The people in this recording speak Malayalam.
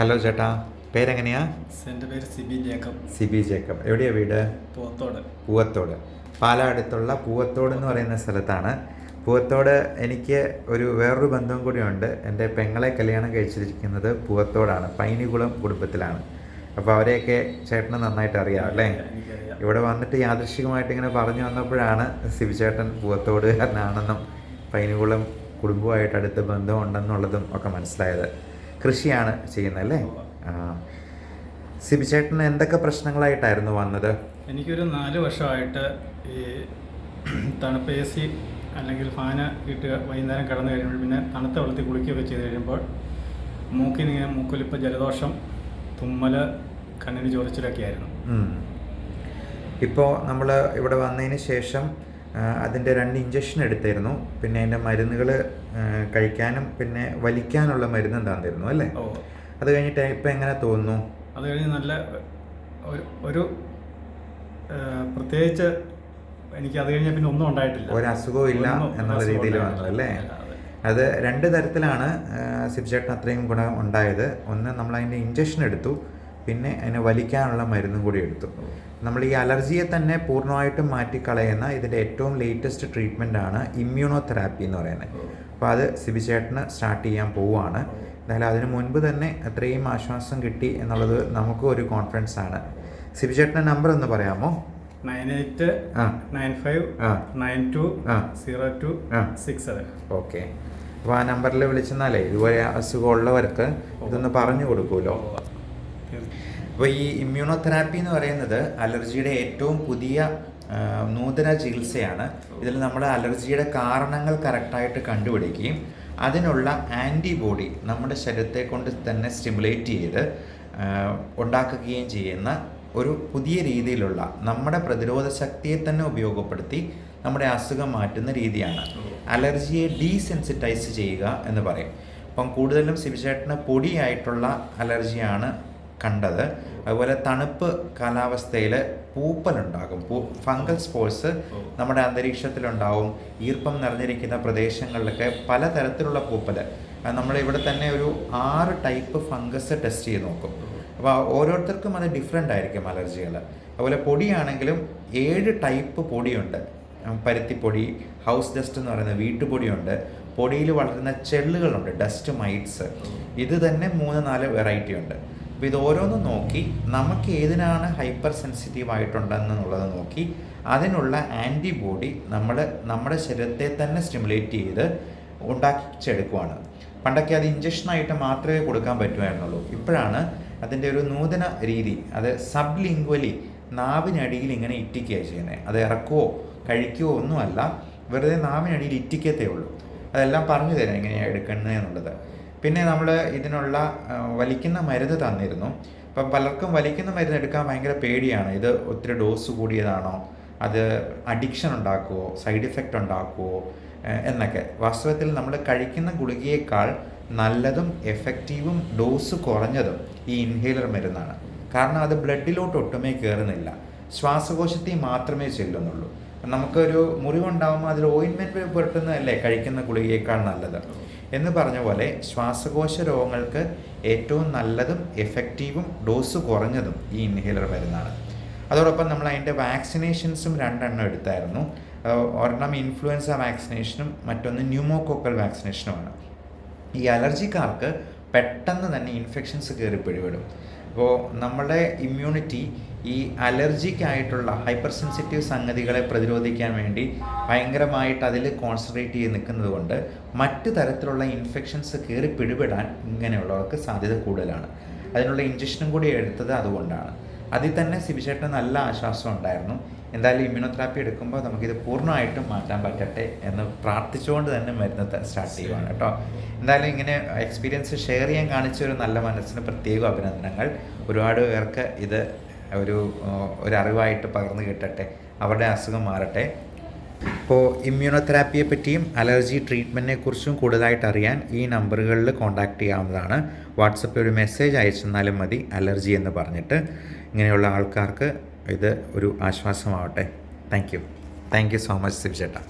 ഹലോ ചേട്ടാ. പേരെങ്ങനെയാ? എന്റെ പേര് സിബി ജേക്കബ്. സിബി ജേക്കബ്. എവിടെയാ വീട്? പൂവത്തോട്. പൂവത്തോട്. പാലാ അടുത്തുള്ള പൂവത്തോട് എന്ന് പറയുന്ന സ്ഥലത്താണ്. പൂവത്തോട് എനിക്ക് ഒരു വേറൊരു ബന്ധവും കൂടിയുണ്ട്. എന്റെ പെങ്ങളെ കല്യാണം കഴിച്ചിരിക്കുന്നത് പൂവത്തോടാണ്. പൈനികുളം കുടുംബത്തിലാണ്. അപ്പോൾ അവരെയൊക്കെ ചേട്ടന് നന്നായിട്ട് അറിയാം അല്ലേ? ഇവിടെ വന്നിട്ട് യാദൃശികമായിട്ട് ഇങ്ങനെ പറഞ്ഞു വന്നപ്പോഴാണ് സിബി ചേട്ടൻ പൂവത്തോടുകാരനാണെന്നും പൈനികുളം കുടുംബമായിട്ട് അടുത്ത് ബന്ധമുണ്ടെന്നുള്ളതും ഒക്കെ മനസ്സിലായത്. കൃഷിയാണ് ചെയ്യുന്നത് അല്ലേ സിബിചേട്ടന് എന്തൊക്കെ പ്രശ്നങ്ങളായിട്ടായിരുന്നു വന്നത്? എനിക്കൊരു നാല് വർഷമായിട്ട് ഈ തണുപ്പ് എ സി അല്ലെങ്കിൽ ഫാന് ഇട്ട് വൈകുന്നേരം കടന്നു കഴിയുമ്പോൾ പിന്നെ തണുത്ത വെള്ളത്തിൽ കുളിക്കുകയൊക്കെ ചെയ്ത് കഴിയുമ്പോൾ മൂക്കിനിങ്ങനെ മൂക്കൊലിപ്പ് ജലദോഷം തുമ്മൽ കണ്ണിന് ചൊറിച്ചിലൊക്കെ ആയിരുന്നു. ഇപ്പോൾ നമ്മൾ ഇവിടെ വന്നതിന് ശേഷം അതിന്റെ രണ്ട് ഇഞ്ചക്ഷൻ എടുത്തിരുന്നു പിന്നെ അതിന്റെ മരുന്നുകൾ കഴിക്കാനും പിന്നെ വലിക്കാനുള്ള മരുന്നും തന്നിരുന്നു അല്ലേ? അത് കഴിഞ്ഞിട്ട് ഇപ്പം എങ്ങനെ തോന്നുന്നു? അത് കഴിഞ്ഞ് നല്ല ഒരു പ്രത്യേകിച്ച് എനിക്ക് അത് കഴിഞ്ഞ പിന്നെ ഒന്നും ഉണ്ടായിട്ടില്ല. ഒരു അസുഖവും ഇല്ല എന്നുള്ള രീതിയിൽ ഉണ്ടായിട്ടില്ല. അല്ലേ? അത് രണ്ട് തരത്തിലാണ് സിബ്ചേട്ടൻ അത്രയും ഗുണം ഉണ്ടായത്. ഒന്ന് നമ്മൾ അതിന്റെ ഇഞ്ചക്ഷൻ എടുത്തു. പിന്നെ അതിനെ വലിക്കാനുള്ള മരുന്നും കൂടി എടുത്തു. നമ്മൾ ഈ അലർജിയെ തന്നെ പൂർണമായിട്ടും മാറ്റിക്കളയുന്ന ഇതിന്റെ ഏറ്റവും ലേറ്റസ്റ്റ് ട്രീറ്റ്മെന്റ് ആണ് ഇമ്മ്യൂണോ തെറാപ്പി എന്ന് പറയുന്നത്. അപ്പോൾ അത് സിബിചേട്ടന് സ്റ്റാർട്ട് ചെയ്യാൻ പോവുകയാണ്. എന്തായാലും അതിന് മുൻപ് തന്നെ അത്രയും ആശ്വാസം കിട്ടി എന്നുള്ളത് നമുക്ക് ഒരു കോൺഫിഡൻസ് ആണ്. സിബിചേട്ടന്റെ നമ്പർ ഒന്ന് പറയാമോ? Nine eight nine five nine two. Zero two. Six seven. Okay. അപ്പോൾ ആ നമ്പറിൽ വിളിച്ചെന്നാലേ ഇതുപോലെ അസുഖമുള്ളവർക്ക് ഇതൊന്ന് പറഞ്ഞു കൊടുക്കുമല്ലോ. അപ്പോൾ ഈ ഇമ്മ്യൂണോതെറാപ്പി എന്ന് പറയുന്നത് അലർജിയുടെ ഏറ്റവും പുതിയ നൂതന ചികിത്സയാണ്. ഇതിൽ നമ്മൾ അലർജിയുടെ കാരണങ്ങൾ കറക്റ്റായിട്ട് കണ്ടുപിടിക്കുകയും അതിനുള്ള ആന്റിബോഡി നമ്മുടെ ശരീരത്തെ കൊണ്ട് തന്നെ സ്റ്റിമുലേറ്റ് ചെയ്ത് ഉണ്ടാക്കുകയും ചെയ്യുന്ന ഒരു പുതിയ രീതിയിലുള്ള നമ്മുടെ പ്രതിരോധ ശക്തിയെ തന്നെ ഉപയോഗപ്പെടുത്തി നമ്മുടെ അസുഖം മാറ്റുന്ന രീതിയാണ്. അലർജിയെ ഡീസെൻസിറ്റൈസ് ചെയ്യുക എന്ന് പറയും. അപ്പം കൂടുതലും സിബിചേട്ടന് പൊടിയായിട്ടുള്ള അലർജിയാണ് കണ്ടത്. അതുപോലെ തണുപ്പ് കാലാവസ്ഥയിൽ പൂപ്പലുണ്ടാകും. പൂ ഫംഗൽ സ്പോർട്സ് നമ്മുടെ അന്തരീക്ഷത്തിലുണ്ടാവും. ഈർപ്പം നിറഞ്ഞിരിക്കുന്ന പ്രദേശങ്ങളിലൊക്കെ പലതരത്തിലുള്ള പൂപ്പൽ നമ്മൾ ഇവിടെ തന്നെ ഒരു ആറ് ടൈപ്പ് ഫംഗസ് ടെസ്റ്റ് ചെയ്ത് നോക്കും. അപ്പോൾ ഓരോരുത്തർക്കും അത് ഡിഫറെന്റ് ആയിരിക്കും അലർജികൾ അതുപോലെ പൊടിയാണെങ്കിലും ഏഴ് ടൈപ്പ് പൊടിയുണ്ട്. പരുത്തിപ്പൊടി ഹൗസ് ഡസ്റ്റ് എന്ന് പറയുന്ന വീട്ടുപൊടിയുണ്ട്. പൊടിയിൽ വളരുന്ന ചെള്ളുകളുണ്ട് ഡസ്റ്റ് മൈറ്റ്സ്. ഇത് തന്നെ മൂന്ന് നാല് വെറൈറ്റി ഉണ്ട്. അപ്പോൾ ഇത് ഓരോന്നും നോക്കി നമുക്ക് ഏതിനാണ് ഹൈപ്പർ സെൻസിറ്റീവ് ആയിട്ടുണ്ടെന്നുള്ളത് നോക്കി. അതിനുള്ള ആന്റിബോഡി നമ്മൾ നമ്മുടെ ശരീരത്തെ തന്നെ സ്റ്റിമുലേറ്റ് ചെയ്ത് ഉണ്ടാക്കിച്ചെടുക്കുവാണ്. പണ്ടൊക്കെ അത് ഇഞ്ചക്ഷനായിട്ട് മാത്രമേ കൊടുക്കാൻ പറ്റുമായിരുന്നുള്ളൂ. ഇപ്പോഴാണ് അതിന്റെ ഒരു നൂതന രീതി അത് സബ് ലിംഗ്വലി നാവിനടിയിൽ ഇങ്ങനെ ഇറ്റിക്കുകയാണ് ചെയ്യുന്നത്. അത് ഇറക്കുവോ കഴിക്കുവോ ഒന്നുമല്ല വെറുതെ നാവിനടിയിൽ ഇറ്റിക്കത്തേ ഉള്ളൂ. അതെല്ലാം പറഞ്ഞു തരാം എങ്ങനെയാണ് എടുക്കുന്നത് എന്നുള്ളത്. പിന്നെ നമ്മൾ ഇതിനുള്ള വലിക്കുന്ന മരുന്ന് തന്നിരുന്നു. അപ്പം പലർക്കും വലിക്കുന്ന മരുന്ന് എടുക്കാൻ ഭയങ്കര പേടിയാണ്. ഇത് ഒത്തിരി ഡോസ് കൂടിയതാണോ? അത് അഡിക്ഷൻ ഉണ്ടാക്കുമോ സൈഡ് ഇഫക്റ്റ് ഉണ്ടാക്കുമോ എന്നൊക്കെ. വാസ്തവത്തിൽ നമ്മൾ കഴിക്കുന്ന ഗുളികയേക്കാൾ നല്ലതും എഫക്റ്റീവും ഡോസ് കുറഞ്ഞതും ഈ ഇൻഹേലർ മരുന്നാണ്. കാരണം അത് ബ്ലഡിലോട്ട് ഒട്ടുമേ കയറുന്നില്ല ശ്വാസകോശത്തിൽ മാത്രമേ ചെല്ലുന്നുള്ളൂ. നമുക്കൊരു മുറിവുണ്ടാകുമ്പോൾ അതിൽ ഓയിൻമെന്റ് പുരട്ടുന്നതല്ലേ? കഴിക്കുന്ന ഗുളികയേക്കാൾ നല്ലത്. എന്ന് പറഞ്ഞ പോലെ ശ്വാസകോശ രോഗങ്ങൾക്ക് ഏറ്റവും നല്ലതും എഫക്റ്റീവും ഡോസ് കുറഞ്ഞതും ഈ ഇൻഹേലർ മരുന്നാണ് അതോടൊപ്പം നമ്മൾ അതിന്റെ വാക്സിനേഷൻസും രണ്ടെണ്ണം എടുത്തായിരുന്നു. ഒരെണ്ണം ഇൻഫ്ലുവൻസ വാക്സിനേഷനും മറ്റൊന്ന് ന്യൂമോകോക്കൽ വാക്സിനേഷനുമാണ് ഈ അലർജിക്കാർക്ക് പെട്ടെന്ന് തന്നെ ഇൻഫെക്ഷൻസ് കയറി പിടിപെടും. അപ്പോൾ നമ്മുടെ ഇമ്മ്യൂണിറ്റി ഈ അലർജിക്കായിട്ടുള്ള ഹൈപ്പർ സെൻസിറ്റീവ് സംഗതികളെ പ്രതിരോധിക്കാൻ വേണ്ടി ഭയങ്കരമായിട്ട് അതിൽ കോൺസെൻട്രേറ്റ് ചെയ്ത് നിൽക്കുന്നത് കൊണ്ട് മറ്റു തരത്തിലുള്ള ഇൻഫെക്ഷൻസ് കയറി പിടിപെടാൻ ഇങ്ങനെയുള്ളവർക്ക് സാധ്യത കൂടുതലാണ്. അതിനുള്ള ഇഞ്ചക്ഷനും കൂടി എടുത്തത് അതുകൊണ്ടാണ്. അതിൽ തന്നെ സിബിചേട്ടന് നല്ല ആശ്വാസം ഉണ്ടായിരുന്നു. എന്തായാലും ഇമ്മ്യൂണോതെറാപ്പി എടുക്കുമ്പോൾ നമുക്കിത് പൂർണമായിട്ടും മാറ്റാൻ പറ്റട്ടെ എന്ന് പ്രാർത്ഥിച്ചുകൊണ്ട് തന്നെ മരുന്ന് സ്റ്റാർട്ട് ചെയ്യുവാണ് കേട്ടോ. എന്തായാലും ഇങ്ങനെ എക്സ്പീരിയൻസ് ഷെയർ ചെയ്യാൻ കാണിച്ച ഒരു നല്ല മനസ്സിന് പ്രത്യേക അഭിനന്ദനങ്ങൾ. ഒരുപാട് പേർക്ക് ഇത് ഒരു ഒരറിവായിട്ട് പകർന്നു കിട്ടട്ടെ. അവരുടെ അസുഖം മാറട്ടെ. ഇപ്പോൾ ഇമ്മ്യൂണോതെറാപ്പിയെ പറ്റിയും അലർജി ട്രീറ്റ്മെന്റിനെ കുറിച്ചും കൂടുതലായിട്ട് അറിയാൻ ഈ നമ്പറുകളിൽ കോൺടാക്റ്റ് ചെയ്യാവുന്നതാണ്. വാട്സപ്പിൽ ഒരു മെസ്സേജ് അയച്ചെന്നാലും മതി അലർജി എന്ന് പറഞ്ഞിട്ട്. ഇങ്ങനെയുള്ള ആൾക്കാർക്ക് ഇത് ഒരു ആശ്വാസമാവട്ടെ. Thank you. Thank you so much Shiv ചേട്ടാ